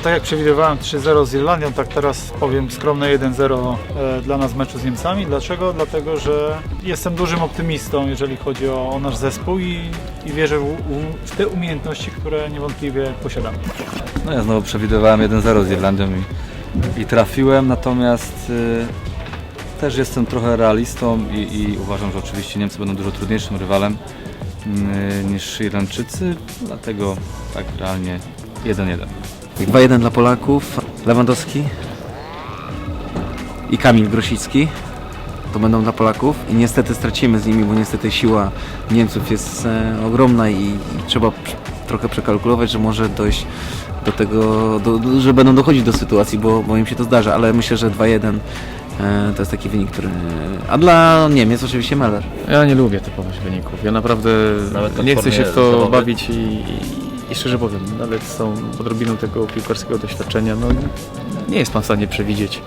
No tak jak przewidywałem 3-0 z Irlandią, tak teraz powiem skromne 1-0 e, dla nas w meczu z Niemcami. Dlaczego? Dlatego, że jestem dużym optymistą, jeżeli chodzi o, o nasz zespół i, i wierzę w, w, te umiejętności, które niewątpliwie posiadamy. No ja znowu przewidywałem 1-0 z Irlandią i, i trafiłem, natomiast y, też jestem trochę realistą i, i uważam, że oczywiście Niemcy będą dużo trudniejszym rywalem y, niż Irlandczycy, dlatego tak realnie 1-1. 2-1 dla Polaków. Lewandowski i Kamil Grosicki. To będą dla Polaków i niestety stracimy z nimi, bo niestety siła Niemców jest e, ogromna i, i trzeba pr- trochę przekalkulować, że może dojść do tego, do, do, że będą dochodzić do sytuacji, bo, bo im się to zdarza, ale myślę, że 2-1 e, to jest taki wynik, który... A dla Niemiec oczywiście Meller. Ja nie lubię typowych wyników. Ja naprawdę Nawet nie chcę się w to bawić i, i, i szczerze powiem, nawet z tą odrobiną tego piłkarskiego doświadczenia, no nie jest pan w stanie przewidzieć,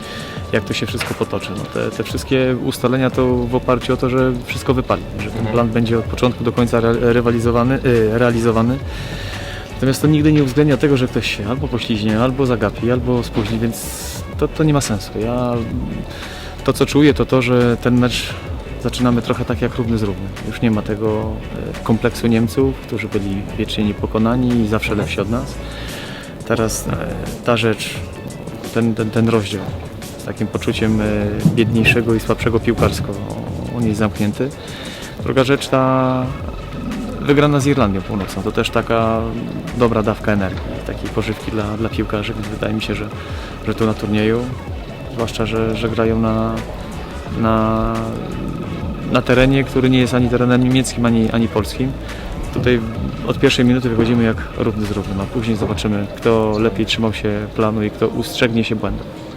jak to się wszystko potoczy. No, te, te wszystkie ustalenia to w oparciu o to, że wszystko wypali, że ten plan będzie od początku do końca rywalizowany, y, realizowany. Natomiast to nigdy nie uwzględnia tego, że ktoś się albo pośliźnie, albo zagapi, albo spóźni, więc to, to nie ma sensu. Ja to co czuję to to, że ten mecz zaczynamy trochę tak jak równy z równym. Już nie ma tego e, kompleksu Niemców, którzy byli wiecznie niepokonani i zawsze lepsi od nas. Teraz e, ta rzecz, ten, ten, ten rozdział z takim poczuciem e, biedniejszego i słabszego piłkarsko, on jest zamknięty. Druga rzecz, ta wygrana z Irlandią Północną, to też taka dobra dawka energii, takiej pożywki dla, dla piłkarzy, więc wydaje mi się, że, że tu na turnieju, zwłaszcza, że, że grają na, na, na terenie, który nie jest ani terenem niemieckim, ani, ani polskim. Tutaj od pierwszej minuty wychodzimy jak równy z równym, a później zobaczymy, kto lepiej trzymał się planu i kto ustrzegnie się błędów.